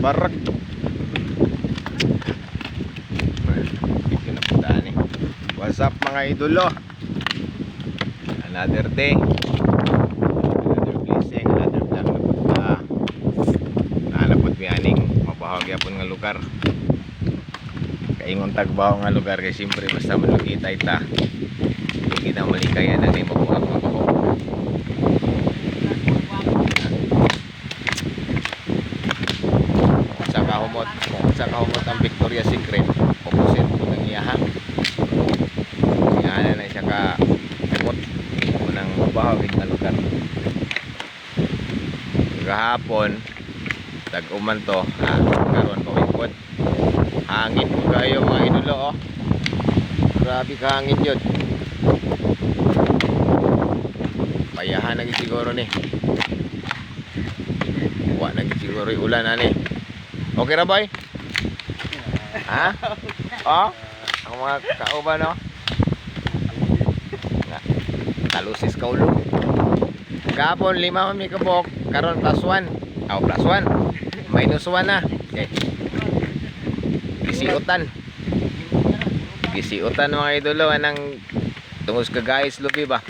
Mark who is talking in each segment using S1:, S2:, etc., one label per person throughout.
S1: barak. Eh. What's up mga idolo? Another day. Another blessing. Another vlog na po na naalapot mi aning mabahagi po nga lugar. Kaingon tagbaho nga lugar kay siyempre basta malukita ita. Hindi na malikaya na ni mabuhag mabuhag. sa kahumot sa kahumot ang Victoria Secret opposite po ng iyahan iyahan na siya ka kumot unang bahawig na lugar kahapon tag-uman to ha karon pa ikot hangin po kayo mga idolo oh grabe ka hangin yun payahan na siguro ni wa na siguro yung ulan ani Okay ra boy? Ha? Oh? Ang mga kauban no? Nga, Talusis ka ulo. Kapon lima man may kabok, karon plus 1. Aw plus 1. Minus 1 na. Okay. Gisiutan. Gisiutan mga idolo anang tungos ka guys lupi ba?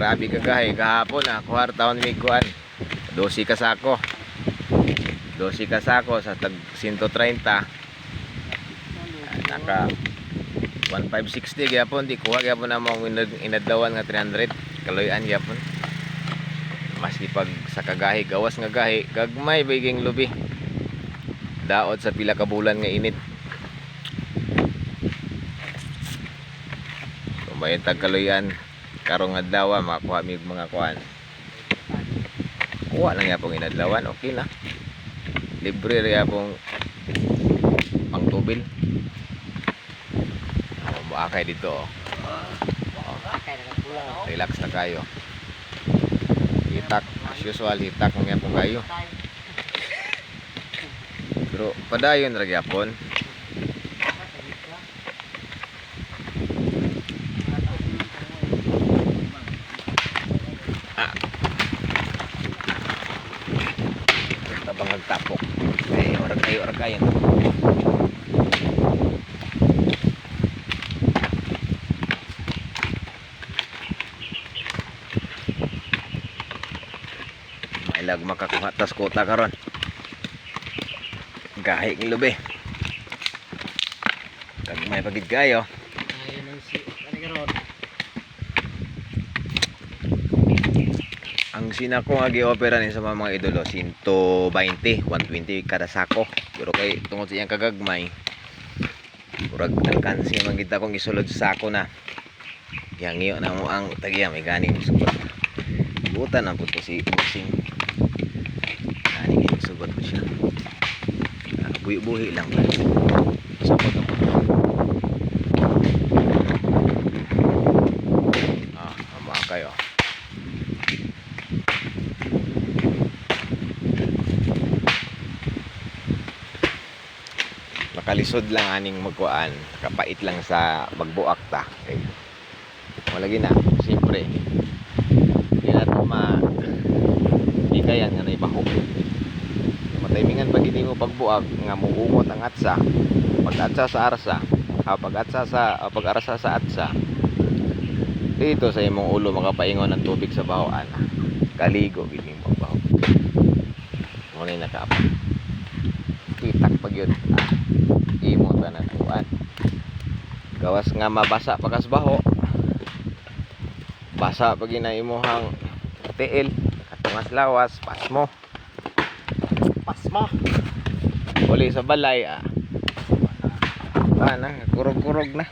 S1: Grabe ka gahay kahapon ah, kuhar taon may kuan. 12 ka sako. 12 kasako sa tag 130 ah, naka 1560 gyapon. Di kuha gyapon na inad- inadlawan nga 300 kaloyan gyapon. Maski pag sa kagahi gawas nga gahi gagmay biging lubi. Daot sa pila ka bulan nga init. Kumayon tag kaloyan karong adlaw makuha mi mga kuan kuha lang gyapon inadlawan okay na. Libre rin pong pang tubil buakay dito oh. Oh, relax na kayo. Hitak as usual hitak mga pong kayo. Pero padayon ra gyapon. Ah. Tabang nagtapok ay orag kayo orag kayo mailag makakuha tas kota karon. Gahi ng lubi. Kag may pagid kayo. Ang sinako nga gi-opera ni sa mga idolo 120 120 kada sako. Pero kay tungod sa iyang kagagmay murag alkansi man kita kong isulod sa sako na. Yang iyo na mo ang tagiya may ganing butan ang puto si boxing sugot ko siya. Ah, buhi-buhi lang. Ang puto ah ama kayo. Nakalisod lang aning magkuan kapait lang sa magbuak ta. Okay. malagi na. Siyempre. Hindi na ito ma hindi kaya nga na ibahok matimingan pag hindi mo pagbuak nga muungot ang atsa? Pag atsa sa arsa. Ah, pag atsa sa ah, pag arsa sa atsa. Dito sa imong ulo makapaingon ng tubig sa bahoan kaligo gining baho. Mo na nakapa itak pag yun ah, imo tanan kuan gawas nga mabasa pakas baho. Basa pag ina imuhang tiil. Katungas lawas pasmo
S2: Pasma.
S1: uli sa balay ah na kurog-kurog na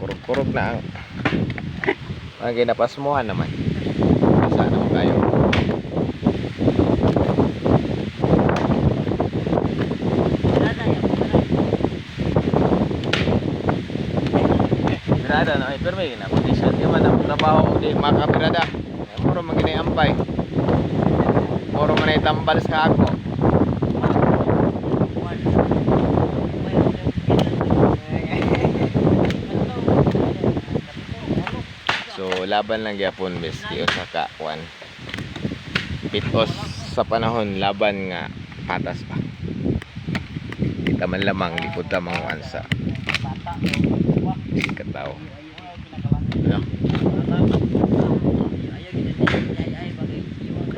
S1: kurog-kurog na ang ang ginapasmuhan naman basa naman kayo Pirada na ay may na condition di man ang trabaho di makapirada. Muro maginay ampay. Muro man ay tambal sa ako. So laban lang gyapon miski usa ka kwan. Pitos sa panahon laban nga patas pa. Kita man lamang likod ta mga ansa. Sikat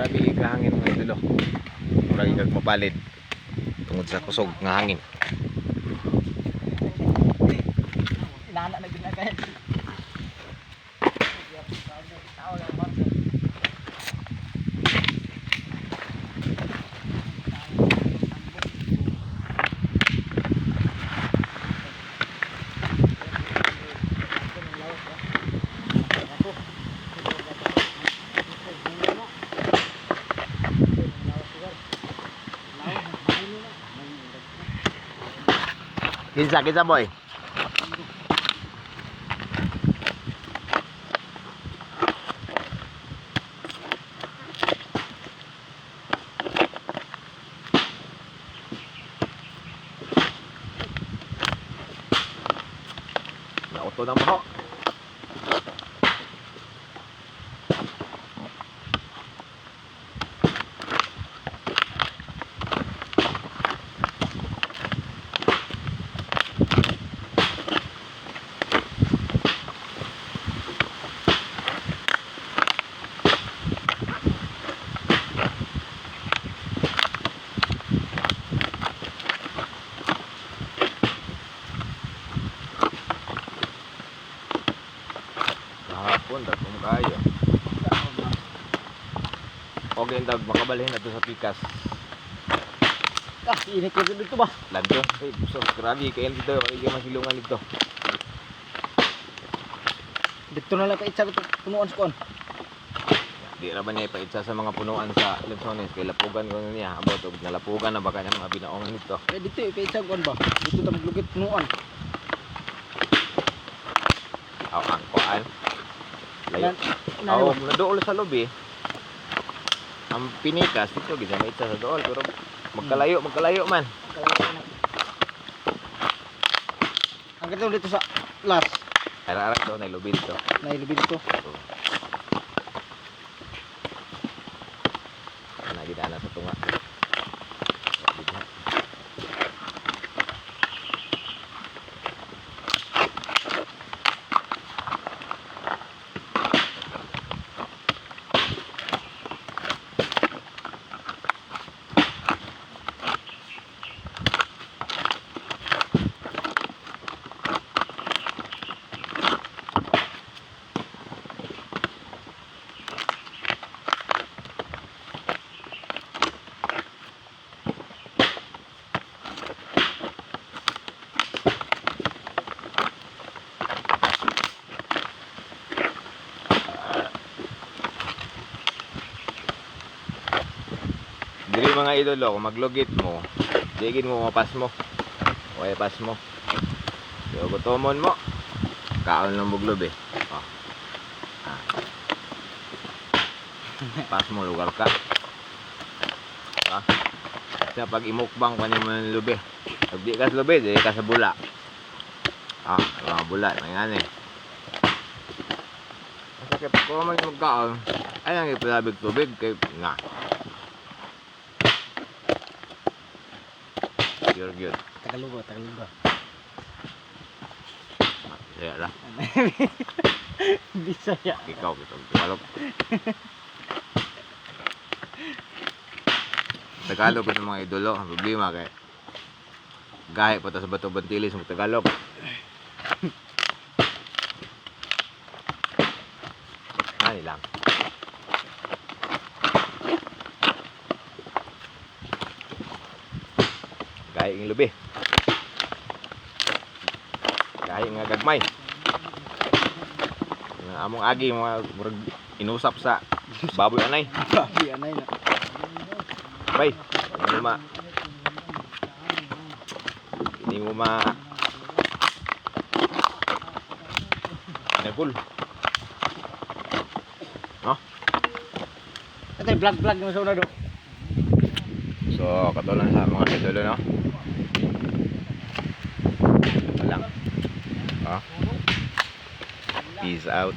S1: Grabe ka hangin mga idolo. Grabe kag mapalid. Tungod sa kusog nga hangin. Kinsa, kinsa boy? Nauto ng baho. Kahapon, datong kayo. Okay, dag makabalhin na to sa pikas.
S2: Ah, init ko dito ba?
S1: Lanto. Ay, so, grabe kayo dito. Ay, masilungan dito.
S2: Dito na lang pa itsa dito punuan sa kon.
S1: Di ra ba niya ipaitsa sa mga punuan sa Lepsones kay lapugan ko niya abot og nalapugan na baka niya mga binaongan nito.
S2: Eh dito eh, itsa kon ba? Dito ta maglugit punuan.
S1: Aw ang kuan. Layo. Aw, nadool sa lobby. Ang pinikas dito itsa sa dool pero magkalayo, magkalayo man.
S2: Ang ganda dito sa last.
S1: Ara-ara daw na lobby dito.
S2: Nailubid dito.
S1: Ana gid ana sa tunga. Dili mga idolo, kung maglugit mo, digin mo mapas mo. O pas mo. So, gutomon mo. Kaon ng buglob eh. Oh. Ah. Pas mo, lugar ka. Ah. Sa pag imukbang pa niyo ng lubi. Pag di ka sa lubi, di ka sa bula. Ah, mga bula, may nga eh. Kasi pag ko man magkaon, ay ang ipilabig tubig kay nga. You're good.
S2: Tagalubo, tagalubo.
S1: Kaya lah,
S2: Bisaya.
S1: ikaw kitang Tagalog. Tagalog ng mga idolo. Ang problema kay gahe pa ta sa Bato Bantilis ng Tagalog. Ano lang. Gahe ng lubi. Gahe nga gagmay. Ang among agi mga murag inusap sa baboy anay.
S2: Babi anay na.
S1: Bay, hindi ma hindi mo ma Nagul.
S2: Ito vlog vlog mo sa una do.
S1: So, katulad sa mga idolo, no? Oh. Peace out.